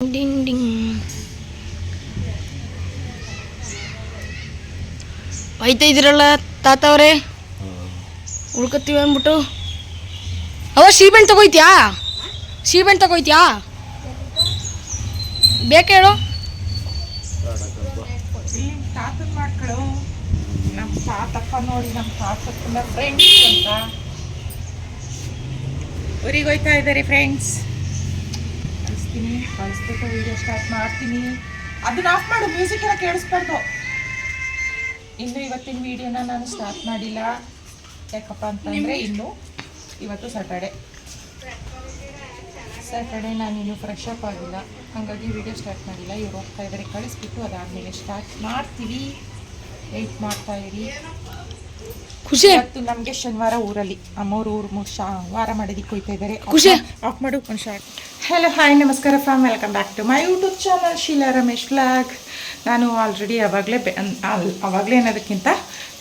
Ding ding ಹೋಯ್ತಾ ಇದ್ರಲ್ಲ ತಾತ ಅವರೇ? ಉಳ್ಕೊತೀವಿ ಅಂದ್ಬಿಟ್ಟು. ಅವ ಸೀಬೆಣ್ಣೆ ತಗೋಯ್ತ್ಯಾ? ಸೀಬೆಣ್ಣೆ ತಗೋಯ್ತ್ಯಾ? ಬೇಕು ಹೇಳು. ತಾತನ ಮಕ್ಕಳು ನಮ್ಮ ತಾತಪ್ಪ ನೋಡಿ ನಮ್ಮ ತಾತಪ್ಪನ ಫ್ರೆಂಡ್ಸ್ ಅಂತ ಊರಿಗೆ ಹೋಯ್ತಾ ಇದ್ದಾರೆ ಫ್ರೆಂಡ್ಸ್ ಕಳಿಸ್ತೀನಿ ಕಳಿಸ್ಬಿಟ್ಟು ವೀಡಿಯೋ ಸ್ಟಾರ್ಟ್ ಮಾಡ್ತೀನಿ. ಅದನ್ನ ಆಫ್ ಮಾಡು ಮ್ಯೂಸಿಕ್ ಎಲ್ಲ ಕೇಳಿಸ್ಬಾರ್ದು. ಇನ್ನು ಇವತ್ತಿನ ವಿಡಿಯೋನ ನಾನು ಸ್ಟಾರ್ಟ್ ಮಾಡಿಲ್ಲ. ಯಾಕಪ್ಪ ಅಂತಂದರೆ ಇನ್ನು ಇವತ್ತು ಸಾಟರ್ಡೆ ಸಾಟರ್ಡೆ ನಾನು ಇನ್ನು ಫ್ರೆಶ್ ಅಪ್ ಆಗಿಲ್ಲ. ಹಾಗಾಗಿ ವಿಡಿಯೋ ಸ್ಟಾರ್ಟ್ ಮಾಡಿಲ್ಲ. ಇವ್ರು ಹೋಗ್ತಾ ಇದ್ದಾರೆ ಕಳಿಸ್ಬಿಟ್ಟು ಅದಾದಮೇಲೆ ಸ್ಟಾರ್ಟ್ ಮಾಡ್ತೀವಿ. ವೆಯ್ಟ್ ಮಾಡ್ತಾ ಇರಿ. ಖುಷಿ. ಇವತ್ತು ನಮಗೆ ಶನಿವಾರ ಊರಲ್ಲಿ ಅಮ್ಮವ್ರು ಊರು ಮೂರು ಶಾ ವಾರ ಮಾಡೋದಕ್ಕೆ ಹೋಗ್ತಾ ಇದ್ದಾರೆ ಖುಷಿ. ಆಫ್ ಮಾಡು ಒಂದು ಶಾರ್ಟ್ ಹಲೋ ಹಾಯ್ ನಮಸ್ಕಾರ fam welcome back to my YouTube channel Sheela Ramesh blog ನಾನು ಆಲ್ರೆಡಿ ಅವಾಗಲೇ ಬೆ ಅವಾಗಲೇ ಅನ್ನೋದಕ್ಕಿಂತ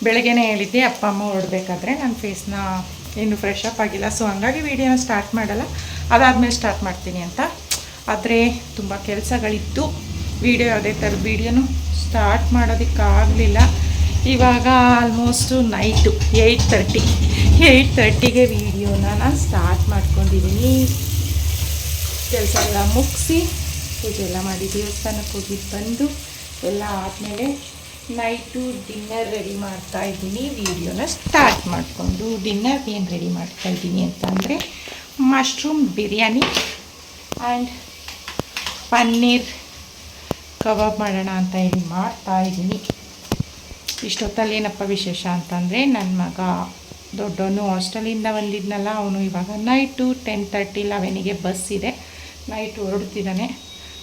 ಬೆಳಗ್ಗೆನೇ ಹೇಳಿದ್ದೆ ಅಪ್ಪ ಅಮ್ಮ ಹೊರಡ್ಬೇಕಾದ್ರೆ ನನ್ನ ಫೇಸ್ನ ಇನ್ನೂ ಫ್ರೆಶ್ ಅಪ್ ಆಗಿಲ್ಲ. ಸೊ ಹಂಗಾಗಿ ವೀಡಿಯೋನ ಸ್ಟಾರ್ಟ್ ಮಾಡಲ್ಲ. ಅದಾದಮೇಲೆ ಸ್ಟಾರ್ಟ್ ಮಾಡ್ತೀನಿ ಅಂತ. ಆದರೆ ತುಂಬ ಕೆಲಸಗಳಿತ್ತು. ವೀಡಿಯೋ ಯಾವುದೇ ಥರದ ವೀಡಿಯೋನು ಸ್ಟಾರ್ಟ್ ಮಾಡೋದಕ್ಕಾಗಲಿಲ್ಲ. ಇವಾಗ almost night eight thirty eight ತರ್ಟಿಗೆ ವೀಡಿಯೋನ ನಾನು ಸ್ಟಾರ್ಟ್ ಮಾಡ್ಕೊಂಡಿದ್ದೀನಿ ಕೆಲಸ ಎಲ್ಲ ಮುಗಿಸಿ ಪೂಜೆ ಎಲ್ಲ ಮಾಡಿ ದೇವಸ್ಥಾನಕ್ಕೆ ಹೋಗಿ ಬಂದು ಎಲ್ಲ ಆದಮೇಲೆ ನೈಟು ಡಿನ್ನರ್ ರೆಡಿ ಮಾಡ್ತಾ ಇದ್ದೀನಿ. ವೀಡಿಯೋನ ಸ್ಟಾರ್ಟ್ ಮಾಡಿಕೊಂಡು ಡಿನ್ನರ್ ಏನು ರೆಡಿ ಮಾಡ್ತಾ ಇದ್ದೀನಿ ಅಂತ ಅಂದರೆ mushroom biryani and paneer kebab ಮಾಡೋಣ ಅಂತ ಹೇಳಿ ಮಾಡ್ತಾ ಇದ್ದೀನಿ. ಇಷ್ಟೊತ್ತಲ್ಲಿ ಏನಪ್ಪ ವಿಶೇಷ ಅಂತಂದರೆ ನನ್ನ ಮಗ ದೊಡ್ಡವನು ಹಾಸ್ಟೆಲಿಂದ ಬಂದಿದ್ನಲ್ಲ, ಅವನು ಇವಾಗ ನೈಟು ಟೆನ್ ತರ್ಟಿ ಲೆವೆನಿಗೆ ಬಸ್ ಇದೆ. ನೈಟ್ ಹೊರಡ್ತಿದ್ದಾನೆ.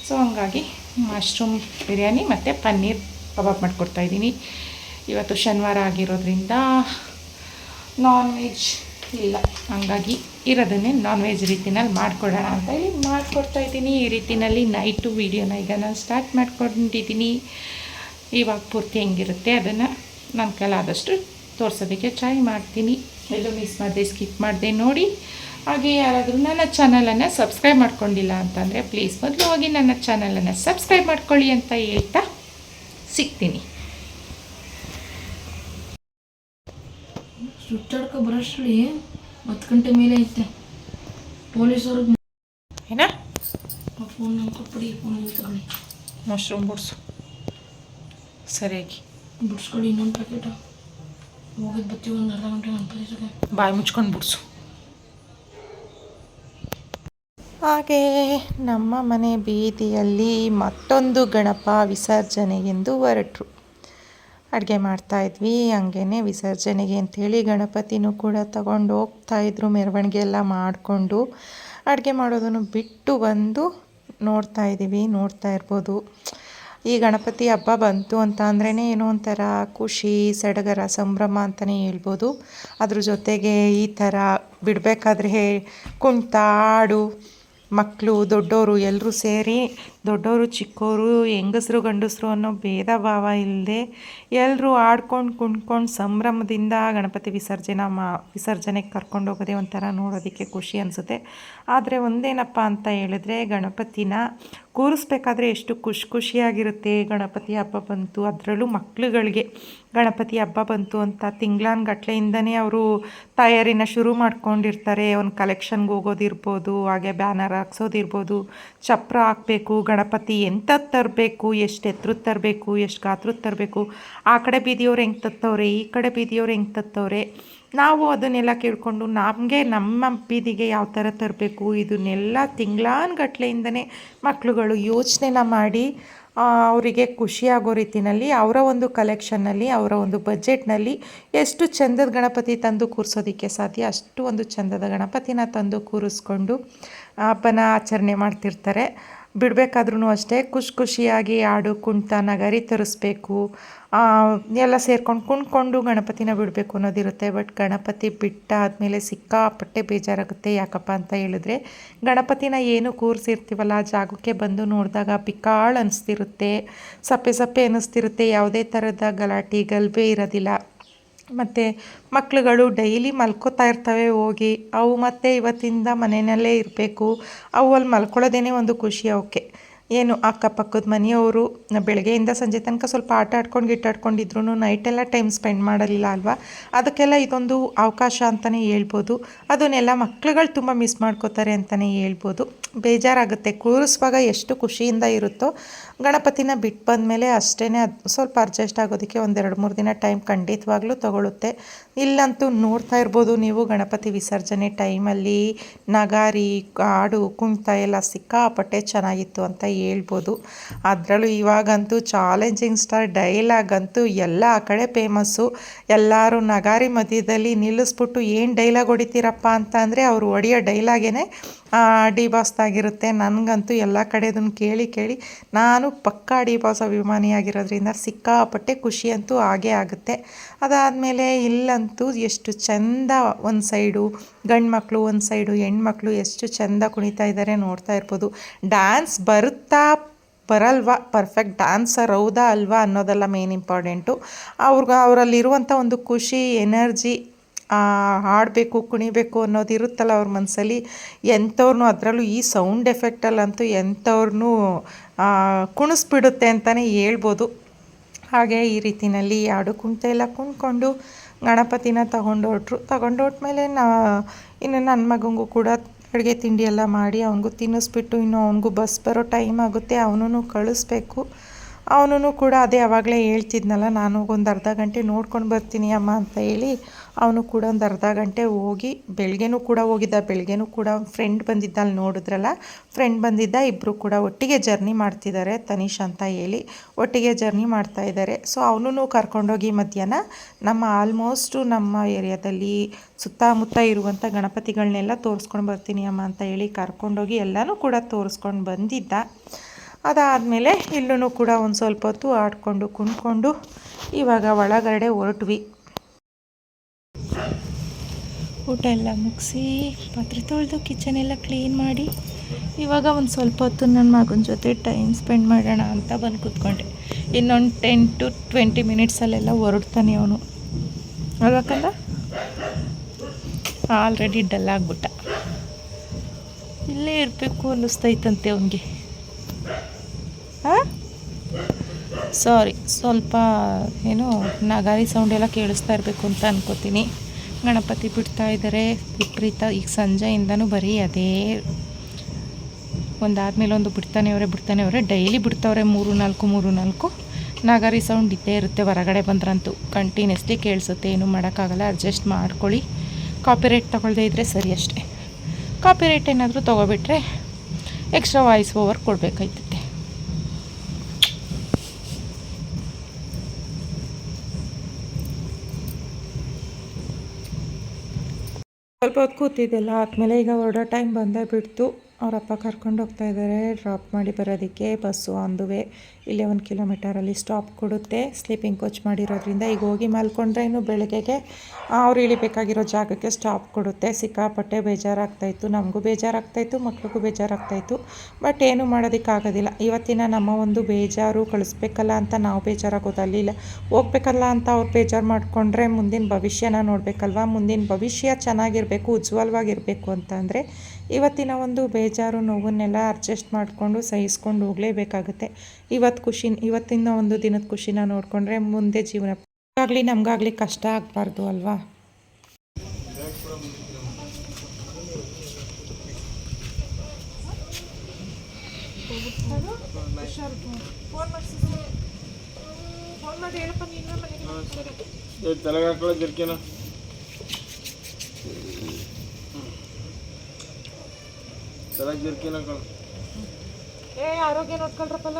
ಸೊ ಹಂಗಾಗಿ ಮಶ್ರೂಮ್ ಬಿರಿಯಾನಿ ಮತ್ತು ಪನ್ನೀರ್ ಕಬಾಬ್ ಮಾಡಿಕೊಡ್ತಾಯಿದ್ದೀನಿ ಇವತ್ತು ಶನಿವಾರ ಆಗಿರೋದ್ರಿಂದ ನಾನ್ ವೆಜ್ ಇಲ್ಲ. ಹಂಗಾಗಿ ಇರೋದನ್ನೇ ನಾನ್ ವೆಜ್ ರೀತಿನಲ್ಲಿ ಮಾಡಿಕೊಡೋಣ ಅಂತ ಹೇಳಿ ಮಾಡಿಕೊಡ್ತಾ ಇದ್ದೀನಿ. ಈ ರೀತಿನಲ್ಲಿ ನೈಟು ವೀಡಿಯೋನ ಈಗ ನಾನು ಸ್ಟಾರ್ಟ್ ಮಾಡ್ಕೊಂಡಿದ್ದೀನಿ. ಇವಾಗ ಪೂರ್ತಿ ಹೆಂಗಿರುತ್ತೆ ಅದನ್ನು ನನ್ನ ಕೈಲಾದಷ್ಟು ತೋರಿಸೋದಕ್ಕೆ ಟ್ರೈ ಮಾಡ್ತೀನಿ. ಎಲ್ಲೂ ಮಿಸ್ ಮಾಡಿದೆ ಸ್ಕಿಪ್ ಮಾಡಿದೆ ನೋಡಿ. ಹಾಗೆ ಯಾರಾದರೂ ನನ್ನ ಚಾನಲನ್ನು ಸಬ್ಸ್ಕ್ರೈಬ್ ಮಾಡ್ಕೊಂಡಿಲ್ಲ ಅಂತಂದರೆ ಪ್ಲೀಸ್ ಮೊದಲು ಹೋಗಿ ನನ್ನ ಚಾನಲನ್ನು ಸಬ್ಸ್ಕ್ರೈಬ್ ಮಾಡ್ಕೊಳ್ಳಿ ಅಂತ ಹೇಳ್ತಾ ಸಿಗ್ತೀನಿ. ಸುತ್ತಾಡ್ಕೊ ಬರೋಷ್ಟ್ರಲ್ಲಿ ಹತ್ತು ಗಂಟೆ ಮೇಲೆ ಐತೆ. ಪೊಲೀಸವ್ರಿಗೆ ಏನ? ಫೋನ್ ನಂಗೆ ಕೊಟ್ಬಿಡಿ ಫೋನ್ ತಗೊಳ್ಳಿ. ಮಶ್ರೂಮ್ ಬಿಡ್ಸು ಸರಿಯಾಗಿ ಬಿಡ್ಸ್ಕೊಳ್ಳಿ ಇನ್ನೊಂದು ಪ್ಯಾಕೆಟ್ ಹೋಗಿದ್ದು ಬತ್ತೀವಿ ಒಂದು ಅರ್ಧ ಗಂಟೆ ನನ್ನ ಪೊಲೀಸರಿಗೆ ಬಾಯಿ ಮುಚ್ಕೊಂಡು ಬಿಡ್ಸು. ಹಾಗೆ ನಮ್ಮ ಮನೆ ಬೀದಿಯಲ್ಲಿ ಮತ್ತೊಂದು ಗಣಪ ವಿಸರ್ಜನೆಗೆಂದು ಹೊರಟರು. ಅಡುಗೆ ಮಾಡ್ತಾಯಿದ್ವಿ ಹಂಗೇ ವಿಸರ್ಜನೆಗೆ ಅಂಥೇಳಿ ಗಣಪತಿನೂ ಕೂಡ ತಗೊಂಡು ಹೋಗ್ತಾಯಿದ್ರು ಮೆರವಣಿಗೆ ಎಲ್ಲ ಮಾಡಿಕೊಂಡು. ಅಡುಗೆ ಮಾಡೋದನ್ನು ಬಿಟ್ಟು ಬಂದು ನೋಡ್ತಾ ಇದ್ದೀವಿ ನೋಡ್ತಾ ಇರ್ಬೋದು. ಈ ಗಣಪತಿ ಹಬ್ಬ ಬಂತು ಅಂತ ಅಂದ್ರೇ ಏನೋ ಒಂಥರ ಖುಷಿ, ಸಡಗರ, ಸಂಭ್ರಮ ಅಂತಲೇ ಹೇಳ್ಬೋದು. ಅದ್ರ ಜೊತೆಗೆ ಈ ಥರ ಬಿಡಬೇಕಾದ್ರೆ ಕುಣಿತ ಆಡು ಮಕ್ಕಳು ದೊಡ್ಡವರು ಎಲ್ಲರೂ ಸೇರಿ ದೊಡ್ಡವರು ಚಿಕ್ಕವರು ಹೆಂಗಸರು, ಗಂಡಸರು ಅನ್ನೋ ಭೇದ ಭಾವ ಇಲ್ಲದೆ ಎಲ್ಲರೂ ಆಡ್ಕೊಂಡು ಕುಣ್ಕೊಂಡು ಸಂಭ್ರಮದಿಂದ ಗಣಪತಿ ವಿಸರ್ಜನೆ ಮಾ, ವಿಸರ್ಜನೆಗೆ ಕರ್ಕೊಂಡು ಹೋಗೋದೇ ಒಂಥರ ನೋಡೋದಕ್ಕೆ ಖುಷಿ ಅನಿಸುತ್ತೆ. ಆದರೆ ಒಂದೇನಪ್ಪ ಅಂತ ಹೇಳಿದ್ರೆ ಗಣಪತಿನ ಕೂರಿಸ್ಬೇಕಾದ್ರೆ ಎಷ್ಟು ಖುಷಿ ಖುಷಿಯಾಗಿರುತ್ತೆ. ಗಣಪತಿ ಹಬ್ಬ ಬಂತು, ಅದರಲ್ಲೂ ಮಕ್ಳುಗಳಿಗೆ ಗಣಪತಿ ಹಬ್ಬ ಬಂತು ಅಂತ ತಿಂಗ್ಳಾನ್ಗಟ್ಲೆಯಿಂದನೇ ಅವರು ತಯಾರಿನ ಶುರು ಮಾಡ್ಕೊಂಡಿರ್ತಾರೆ. ಒಂದು ಕಲೆಕ್ಷನ್ಗೆ ಹೋಗೋದಿರ್ಬೋದು, ಹಾಗೆ ಬ್ಯಾನರ್ ಹಾಕ್ಸೋದಿರ್ಬೋದು. ಚಪ್ರ ಹಾಕಬೇಕು, ಗಣಪತಿ ಎಂಥದ್ದು ತರಬೇಕು, ಎಷ್ಟು ಎತ್ತರದ್ದು ತರಬೇಕು, ಎಷ್ಟು ಗಾತ್ರದ ತರಬೇಕು. ಆ ಕಡೆ ಬೀದಿಯವ್ರು ಹೆಂಗೆ ತತ್ತವ್ರೆ, ಈ ಕಡೆ ಬೀದಿಯವ್ರು ಹೆಂಗೆ ತತ್ತವ್ರೆ. ನಾವು ಅದನ್ನೆಲ್ಲ ಕೇಳಿಕೊಂಡು ನಮಗೆ ನಮ್ಮ ಬೀದಿಗೆ ಯಾವ ಥರ ತರಬೇಕು, ಇದನ್ನೆಲ್ಲ ತಿಂಗ್ಳಾನ್ಗಟ್ಲೆಯಿಂದನೇ ಮಕ್ಕಳುಗಳು ಯೋಚನೆನ ಮಾಡಿ ಅವರಿಗೆ ಖುಷಿಯಾಗೋ ರೀತಿಯಲ್ಲಿ ಅವರ ಒಂದು ಕಲೆಕ್ಷನ್ನಲ್ಲಿ ಅವರ ಒಂದು ಬಜೆಟ್ನಲ್ಲಿ ಎಷ್ಟು ಚಂದದ ಗಣಪತಿ ತಂದು ಕೂರಿಸೋದಕ್ಕೆ ಸಾಧ್ಯ, ಅಷ್ಟು ಒಂದು ಚಂದದ ಗಣಪತಿನ ತಂದು ಕೂರಿಸ್ಕೊಂಡು ಹಬ್ಬನ ಆಚರಣೆ ಮಾಡ್ತಿರ್ತಾರೆ. ಬಿಡಬೇಕಾದ್ರೂ ಅಷ್ಟೇ ಖುಷಿ ಖುಷಿಯಾಗಿ ಹಾಡು ಕುಣಿತ ನಗರಿ ತರಿಸ್ಬೇಕು. ಎಲ್ಲ ಸೇರ್ಕೊಂಡು ಕುಣ್ಕೊಂಡು ಗಣಪತಿನ ಬಿಡಬೇಕು ಅನ್ನೋದಿರುತ್ತೆ. ಬಟ್ ಗಣಪತಿ ಬಿಟ್ಟಾದಮೇಲೆ ಸಿಕ್ಕಾಪಟ್ಟೆ ಬೇಜಾರಾಗುತ್ತೆ. ಯಾಕಪ್ಪ ಅಂತ ಹೇಳಿದ್ರೆ ಗಣಪತಿನ ಏನು ಕೂರಿಸಿರ್ತೀವಲ್ಲ, ಆ ಜಾಗಕ್ಕೆ ಬಂದು ನೋಡಿದಾಗ ಪಿಕಾಳು ಅನಿಸ್ತಿರುತ್ತೆ. ಸಪ್ಪೆ ಸಪ್ಪೆ ಅನ್ನಿಸ್ತಿರುತ್ತೆ. ಯಾವುದೇ ಥರದ ಗಲಾಟೆ, ಗಲ್ಬೆ ಇರೋದಿಲ್ಲ. ಮತ್ತು ಮಕ್ಕಳುಗಳು ಡೈಲಿ ಮಲ್ಕೋತಾ ಇರ್ತವೆ, ಹೋಗಿ ಅವು ಮತ್ತೆ ಇವತ್ತಿಂದ ಮನೆಯಲ್ಲೇ ಇರಬೇಕು. ಅವು ಅಲ್ಲಿ ಮಲ್ಕೊಳ್ಳೋದೇ ಒಂದು ಖುಷಿ ಅವಕ್ಕೆ ಏನು ಅಕ್ಕಪಕ್ಕದ ಮನೆಯವರು, ಬೆಳಗ್ಗೆಯಿಂದ ಸಂಜೆ ತನಕ ಸ್ವಲ್ಪ ಆಟ ಆಡ್ಕೊಂಡು ಗಿಟ್ಟಾಡ್ಕೊಂಡಿದ್ರು ನೈಟೆಲ್ಲ ಟೈಮ್ ಸ್ಪೆಂಡ್ ಮಾಡಲಿಲ್ಲ ಅಲ್ವಾ? ಅದಕ್ಕೆಲ್ಲ ಇದೊಂದು ಅವಕಾಶ ಅಂತಲೇ ಹೇಳ್ಬೋದು. ಅದನ್ನೆಲ್ಲ ಮಕ್ಳುಗಳು ತುಂಬ ಮಿಸ್ ಮಾಡ್ಕೋತಾರೆ ಅಂತಲೇ ಹೇಳ್ಬೋದು. ಬೇಜಾರಾಗುತ್ತೆ. ಕೂರಿಸುವಾಗ ಎಷ್ಟು ಖುಷಿಯಿಂದ ಇರುತ್ತೋ ಗಣಪತಿನ ಬಿಟ್ಟು ಬಂದಮೇಲೆ ಅಷ್ಟೇ ಅದು ಸ್ವಲ್ಪ ಅಡ್ಜಸ್ಟ್ ಆಗೋದಕ್ಕೆ ಒಂದೆರಡು ಮೂರು ದಿನ ಟೈಮ್ ಖಂಡಿತವಾಗ್ಲೂ ತಗೊಳುತ್ತೆ. ಇಲ್ಲಂತೂ ನೋಡ್ತಾ ಇರ್ಬೋದು ನೀವು ಗಣಪತಿ ವಿಸರ್ಜನೆ ಟೈಮಲ್ಲಿ ನಗಾರಿ ಹಾಡು ಕುಣಿತ ಎಲ್ಲ ಸಿಕ್ಕಾಪಟ್ಟೆ ಚೆನ್ನಾಗಿತ್ತು ಅಂತ ಹೇಳ್ಬೋದು. ಅದರಲ್ಲೂ ಇವಾಗಂತೂ ಚಾಲೆಂಜಿಂಗ್ ಸ್ಟಾರ್ ಡೈಲಾಗ್ ಅಂತೂ ಎಲ್ಲ ಆ ಕಡೆ ಫೇಮಸ್ಸು. ಎಲ್ಲರೂ ನಗಾರಿ ಮಧ್ಯದಲ್ಲಿ ನಿಲ್ಲಿಸ್ಬಿಟ್ಟು ಏನು ಡೈಲಾಗ್ ಹೊಡಿತೀರಪ್ಪ ಅಂತ ಅಂದರೆ ಅವರು ಹೊಡೆಯೋ ಡೈಲಾಗೇನೆ ಡಿ ಬಾಸ್ತಾಗಿರುತ್ತೆ ನನಗಂತೂ ಎಲ್ಲ ಕಡೆದನ್ನು ಕೇಳಿ ಕೇಳಿ ನಾನು ಪಕ್ಕಾ ಡಿ ಬಾಸ್ ಅಭಿಮಾನಿಯಾಗಿರೋದ್ರಿಂದ ಸಿಕ್ಕಾಪಟ್ಟೆ ಖುಷಿ ಅಂತೂ ಆಗೇ ಆಗುತ್ತೆ. ಅದಾದಮೇಲೆ ಇಲ್ಲಂತೂ ಎಷ್ಟು ಚೆಂದ ಒಂದು ಸೈಡು, ಗಂಡು ಮಕ್ಕಳು ಒಂದು ಸೈಡು ಹೆಣ್ಮಕ್ಳು ಎಷ್ಟು ಚೆಂದ ಕುಣಿತಾ ಇದ್ದಾರೆ ನೋಡ್ತಾ ಇರ್ಬೋದು. ಡ್ಯಾನ್ಸ್ ಬರುತ್ತಾ ಬರಲ್ವಾ? ಪರ್ಫೆಕ್ಟ್ ಡ್ಯಾನ್ಸರ್ ಹೌದಾ ಅಲ್ವಾ ಅನ್ನೋದೆಲ್ಲ ಮೇನ್ ಇಂಪಾರ್ಟೆಂಟು ಅವ್ರಿಗೆ ಅವರಲ್ಲಿರುವಂಥ ಒಂದು ಖುಷಿ ಎನರ್ಜಿ ಹಾಡಬೇಕು, ಕುಣಿಬೇಕು ಅನ್ನೋದು ಇರುತ್ತಲ್ಲ ಅವ್ರ ಮನಸ್ಸಲ್ಲಿ ಎಂಥವ್ರನ್ನೂ ಅದರಲ್ಲೂ ಈ ಸೌಂಡ್ ಎಫೆಕ್ಟಲ್ಲಂತೂ ಎಂಥವ್ರನ್ನೂ ಕುಣಿಸ್ಬಿಡುತ್ತೆ ಅಂತಲೇ ಹೇಳ್ಬೋದು. ಹಾಗೆ ಈ ರೀತಿಯಲ್ಲಿ ಎರಡು ಕುಣಿತ ಕುಣ್ಕೊಂಡು ಗಣಪತಿನ ತಗೊಂಡೋಟ್ರು. ಮೇಲೆ ನಾ, ಇನ್ನು ನನ್ನ ಮಗನಿಗೂ ಕೂಡ ಅಡುಗೆ ತಿಂಡಿ ಎಲ್ಲ ಮಾಡಿ, ಅವನಿಗೂ ತಿನ್ನಿಸ್ಬಿಟ್ಟು, ಇನ್ನು ಅವನಿಗೂ ಬಸ್ ಬರೋ ಟೈಮ್ ಆಗುತ್ತೆ ಅವನೂ ಕಳಿಸ್ಬೇಕು. ಅವನೂ ಕೂಡ ಅದೇ ಆವಾಗಲೇ ಹೇಳ್ತಿದ್ನಲ್ಲ, ನಾನು ಒಂದು ಅರ್ಧ ಗಂಟೆ ನೋಡ್ಕೊಂಡು ಬರ್ತೀನಿ ಅಮ್ಮ ಅಂತ ಹೇಳಿ ಅವನು ಕೂಡ ಒಂದು ಅರ್ಧ ಗಂಟೆ ಹೋಗಿ ಬೆಳಗ್ಗೆನೂ ಕೂಡ ಹೋಗಿದ್ದ. ಬೆಳಗ್ಗೆನೂ ಕೂಡ ಫ್ರೆಂಡ್ ಬಂದಿದ್ದ, ಅಲ್ಲಿ ನೋಡಿದ್ರಲ್ಲ ಫ್ರೆಂಡ್ ಬಂದಿದ್ದ ಇಬ್ಬರು ಕೂಡ ಒಟ್ಟಿಗೆ ಜರ್ನಿ ಮಾಡ್ತಿದ್ದಾರೆ, ತನಿಷ್ ಅಂತ ಹೇಳಿ ಒಟ್ಟಿಗೆ ಜರ್ನಿ ಮಾಡ್ತಾ ಇದ್ದಾರೆ. ಸೊ ಅವನೂ ಕರ್ಕೊಂಡೋಗಿ ಮಧ್ಯಾಹ್ನ ನಮ್ಮ ಆಲ್ಮೋಸ್ಟು ನಮ್ಮ ಏರಿಯಾದಲ್ಲಿ ಸುತ್ತಮುತ್ತ ಇರುವಂಥ ಗಣಪತಿಗಳನ್ನೆಲ್ಲ ತೋರಿಸ್ಕೊಂಡು ಬರ್ತೀನಿ ಅಮ್ಮ ಅಂತ ಹೇಳಿ ಕರ್ಕೊಂಡೋಗಿ ಎಲ್ಲನೂ ಕೂಡ ತೋರಿಸ್ಕೊಂಡು ಬಂದಿದ್ದ. ಅದಾದಮೇಲೆ ಇಲ್ಲೂ ಕೂಡ ಒಂದು ಸ್ವಲ್ಪ ಹೊತ್ತು ಆಡಿಕೊಂಡು ಕುಣ್ಕೊಂಡು ಇವಾಗ ಒಳಗಡೆ ಹೊರಟ್ವಿ. ಊಟ ಎಲ್ಲ ಮುಗಿಸಿ ಪಾತ್ರೆ ತೊಳೆದು ಕಿಚನ್ ಎಲ್ಲ ಕ್ಲೀನ್ ಮಾಡಿ ಇವಾಗ ಒಂದು ಸ್ವಲ್ಪ ಹೊತ್ತು ನನ್ನ ಮಗನ ಜೊತೆ ಟೈಮ್ ಸ್ಪೆಂಡ್ ಮಾಡೋಣ ಅಂತ ಬಂದು ಕೂತ್ಕೊಂಡೆ. ಇನ್ನೊಂದು ಟೆನ್ ಟು ಟ್ವೆಂಟಿ ಮಿನಿಟ್ಸಲ್ಲೆಲ್ಲ ಹೊರಡ್ತಾನೆ ಅವನು. ಅಲ್ವಾಕಂದ ಆಲ್ರೆಡಿ ಡಲ್ ಆಗಿಬಿಟ್ಟ. ಇಲ್ಲೇ ಇರಬೇಕು ಅನ್ನಿಸ್ತೈತಂತೆ ಅವನಿಗೆ. ಹಾಂ? ಸಾರಿ ಸ್ವಲ್ಪ ಏನು ನಗಾರಿ ಸೌಂಡ್ ಎಲ್ಲ ಕೇಳಿಸ್ತಾ ಇರಬೇಕು ಅಂತ ಅನ್ಕೋತೀನಿ. ಗಣಪತಿ ಬಿಡ್ತಾ ಇದ್ದಾರೆ ವಿಪರೀತ, ಈಗ ಸಂಜೆಯಿಂದನೂ ಬರೀ ಅದೇ ಒಂದಾದಮೇಲೆ ಒಂದು ಬಿಡ್ತಾನೆ ಅವರೇ ಬಿಡ್ತಾನೆ ಅವರೇ ಡೈಲಿ ಬಿಡ್ತಾವ್ರೆ ಮೂರು ನಾಲ್ಕು ಮೂರು ನಾಲ್ಕು. ನಗಾರಿ ಸೌಂಡ್ ಇದ್ದೇ ಇರುತ್ತೆ, ಹೊರಗಡೆ ಬಂದ್ರಂತೂ. ಕಂಟಿನ್ಯೂಸ್ಲಿ ಕೇಳಿಸುತ್ತೆ, ಏನೂ ಮಾಡೋಕ್ಕಾಗಲ್ಲ ಅಡ್ಜಸ್ಟ್ ಮಾಡ್ಕೊಳ್ಳಿ. ಕಾಪಿರೇಟ್ ತೊಗೊಳ್ದೇ ಇದ್ದರೆ ಸರಿ ಅಷ್ಟೇ. ಕಾಪಿ ರೇಟ್ ಏನಾದರೂ ತೊಗೊಬಿಟ್ರೆ ಎಕ್ಸ್ಟ್ರಾ ವಾಯ್ಸ್ ಓವರ್ ಕೊಡಬೇಕಾಯ್ತದೆ ಸ್ವಲ್ಪ ಹೊತ್ತು ಕೂತಿದ್ದೆಲ್ಲ ಆದಮೇಲೆ ಈಗ ಹೊರಡೋ ಟೈಮ್ ಬಂದೇ ಬಿಡ್ತು. ಅವರಪ್ಪ ಕರ್ಕೊಂಡು ಹೋಗ್ತಾ ಇದ್ದಾರೆ. ಡ್ರಾಪ್ ಮಾಡಿ ಬರೋದಕ್ಕೆ ಬಸ್ಸು ಆನ್ ವೇ ಇಲ್ಲೇ ಒಂದು ಕಿಲೋಮೀಟರಲ್ಲಿ ಸ್ಟಾಪ್ ಕೊಡುತ್ತೆ. ಸ್ಲೀಪಿಂಗ್ ಕೋಚ್ ಮಾಡಿರೋದ್ರಿಂದ ಈಗ ಹೋಗಿ ಮಲ್ಕೊಂಡ್ರೆ ಇನ್ನು ಬೆಳಗ್ಗೆಗೆ ಅವ್ರು ಇಳಿಬೇಕಾಗಿರೋ ಜಾಗಕ್ಕೆ ಸ್ಟಾಪ್ ಕೊಡುತ್ತೆ. ಸಿಕ್ಕಾಪಟ್ಟೆ ಬೇಜಾರಾಗ್ತಾಯಿತ್ತು ನಮಗೂ ಬೇಜಾರಾಗ್ತಾಯಿತ್ತು ಮಕ್ಳಿಗೂ ಬೇಜಾರಾಗ್ತಾಯಿತ್ತು ಬಟ್ ಏನು ಮಾಡೋದಕ್ಕಾಗೋದಿಲ್ಲ. ಇವತ್ತಿನ ನಮ್ಮ ಒಂದು ಬೇಜಾರು ಕಳಿಸ್ಬೇಕಲ್ಲ ಅಂತ ನಾವು ಬೇಜಾರಾಗೋದು ಅಲ್ಲಿಲ್ಲ. ಹೋಗ್ಬೇಕಲ್ಲ ಅಂತ ಅವ್ರು ಬೇಜಾರು ಮಾಡಿಕೊಂಡ್ರೆ ಮುಂದಿನ ಭವಿಷ್ಯನ ನೋಡಬೇಕಲ್ವ? ಮುಂದಿನ ಭವಿಷ್ಯ ಚೆನ್ನಾಗಿರಬೇಕು, ಉಜ್ವಲವಾಗಿರಬೇಕು ಅಂತ ಅಂದರೆ ಇವತ್ತಿನ ಒಂದು ಬೇಜಾರು ನೋವನ್ನೆಲ್ಲ ಅಡ್ಜಸ್ಟ್ ಮಾಡಿಕೊಂಡು ಸಹಿಸ್ಕೊಂಡು ಹೋಗಲೇಬೇಕಾಗುತ್ತೆ. ಇವತ್ತು ಖುಷಿ ಇವತ್ತಿನ ಒಂದು ದಿನದ ಖುಷಿನ ನೋಡಿಕೊಂಡ್ರೆ ಮುಂದೆ ಜೀವನ ಆಗಲಿ ನಮಗಾಗಲಿ ಕಷ್ಟ ಆಗಬಾರ್ದು ಅಲ್ವಾ? ತಲೆಗೆ ಹಾಕೊಳ್ಳೋ ಜರ್ಕಿನ ತಲೆಗೆ ಕಣ. ಏ ಆರೋಗ್ಯ ನೋಡ್ಕೊಳ್ರಪ್ಪಲ್ಲ